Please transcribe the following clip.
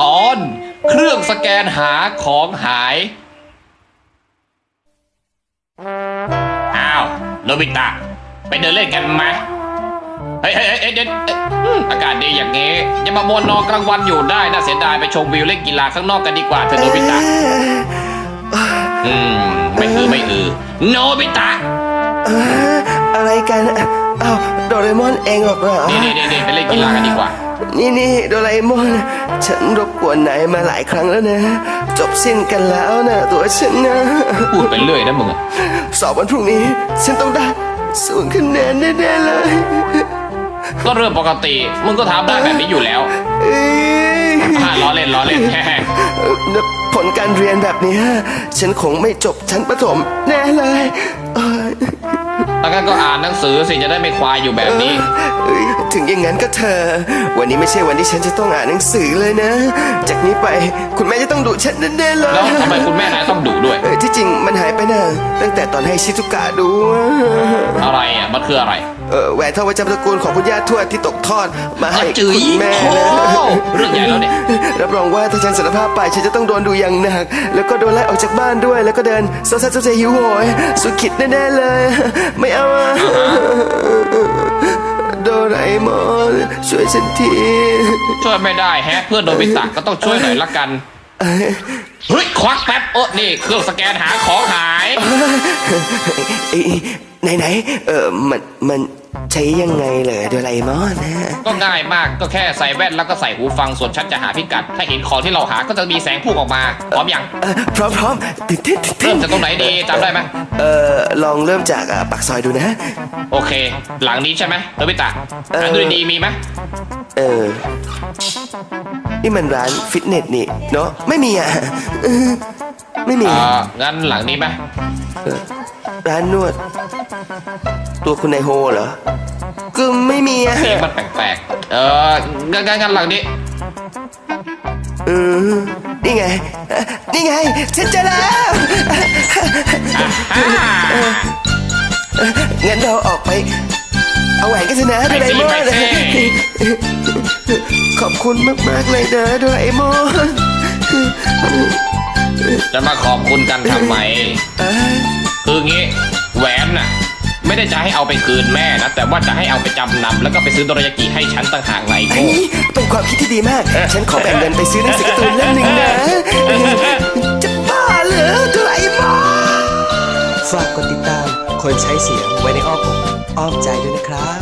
ตอนเครื่องสแกนหาของหาย อ้าวโนบิตะ ไปเดินเล่นกันไหมเฮ้ยเฮ้ยเฮ้ยเฮ้ยเดี๋ยวเอ้ยอืมอากาศดีอย่างงี้อย่ามามวนนอนกลางวันอยู่ได้น่าเสียดายไปชมวิวเล่นกีฬาข้างนอกกันดีกว่าเถอะโนบิตะ อืม ไม่อือไม่อือโนบิตะเอ่ออะไรกันอ้าวโดเรมอนเองหรอกเหรอนี่นี่นี่นี่ไปเล่นกีฬากันดีกว่า นี่นี่โดเรมอน ฉันรบกวนนายมาหลายครั้งแล้วนะ จบสิ้นกันแล้วนะตัวฉันนะพูดไปเรื่อยนะมึงอะสอบวันพรุ่งนี้ ฉันต้องได้ศูนย์คะแนนแน่ๆเลย ก็เรื่องปกติ มึงก็ทำได้แบบนี้อยู่แล้วเอ้ยอ่าล้อเล่นล้อเล่นแฮ่เอ่อผลการเรียนแบบเนี้ยฉันคงไม่จบชั้นประถมแน่เลยเอ้ยๆ แล้วก็อ่านหนังสือสิจะได้ไม่ควายอยู่แบบนี้ เอ้ยถึงอย่างนั้นก็เธอวันนี้ไม่ใช่วันที่ฉันจะต้องอ่านหนังสือเลยนะ จากนี้ไปคุณแม่จะต้องดุฉันแน่ๆเลยแล้วทำไมคุณแม่นายต้องดุด้วย เออที่จริงมันหายไปนะตั้งแต่ตอนให้ชิซุกะดูอะอะไรอะมันคืออะไรเออแหวนทองประจำตระกูลของคุณย่าทวดที่ตกทอดมาให้จื๋คุยณแม่โอ้นะเรื่องใหญ่แล้วเนี่ย รับรองว่าถ้าฉันสารภาพไปฉันจะต้องโดนดูอย่างหนัก แล้วก็โดนไล่ออกจากบ้านด้วย แล้วก็เดินโซซัสโซเซหิวโหยสุดขิดแน่ๆเลย ไม่เอาอะโดราเอมอนช่วยฉันที ช่วยไม่ได้แฮะ เพื่อนโนบิตะก็ต้องช่วยหน่อยละกัน เฮ้ยควักแป๊บโอ้นี่เครื่องสแกนหาของหายไหนไหนๆเออมันมันใช้ยังไงเลยโดราเอมอนนะ ก็ง่ายมากก็แค่ใส่แว่นแล้วก็ใส่หูฟังส่วนฉันจะหาพิกัด ถ้าเห็นของที่เราหาก็จะมีแสงพุ่งออกมา พร้อมยังเออพร้อมพร้อมตื่นเต้นตื่นเต้เริ่นมจากตรงไหนดีจำได้ไหมเออลองเริ่มจากอะปากซอยดูนะ โอเค หลังนี้ใช่ไหมโนบิตะเออหาดูดีๆมีไหมเออ นี่มันร้านฟิตเนสนี่เนาะไม่มีอะเออไม่มีอ่างั้นหลังนี้ไหมร้านนวด ตัวคุณนายโฮเหรอก็ไม่มีอะ เสียงมันแปลกๆ เอองั้นงั้นงั้นหลังนี้ เออ นี่ไงเอ่อนี่ไงฉันเจอแล้วอ่างั้นเราออกไป เอาแหวนกันเถอะนะโดราเอมอนไปสิไปสิข อบคุณมากๆเลยนะโดราเอมอนจะมาขอบคุณกันทำไมเอ้ยคืองี้ แหวนน่ะ ไม่ได้จะให้เอาไปคืนแม่นะ แต่ว่าจะให้เอาไปจำนำแล้วก็ไปซื้อโดรายากิให้ฉันต่างหากไงไอ้โง่เป็นความคิดที่ดีมาก ฉันขอแบ่งเงินไปซื้อหนังสือการ์ตูนเล่มหนึ่งนะจะบ้าเหรอโดราเอมอนฝากกดติดตามคนใช้เสียงไว้ในอ้อมอกอ้อมใจด้วยนะครับ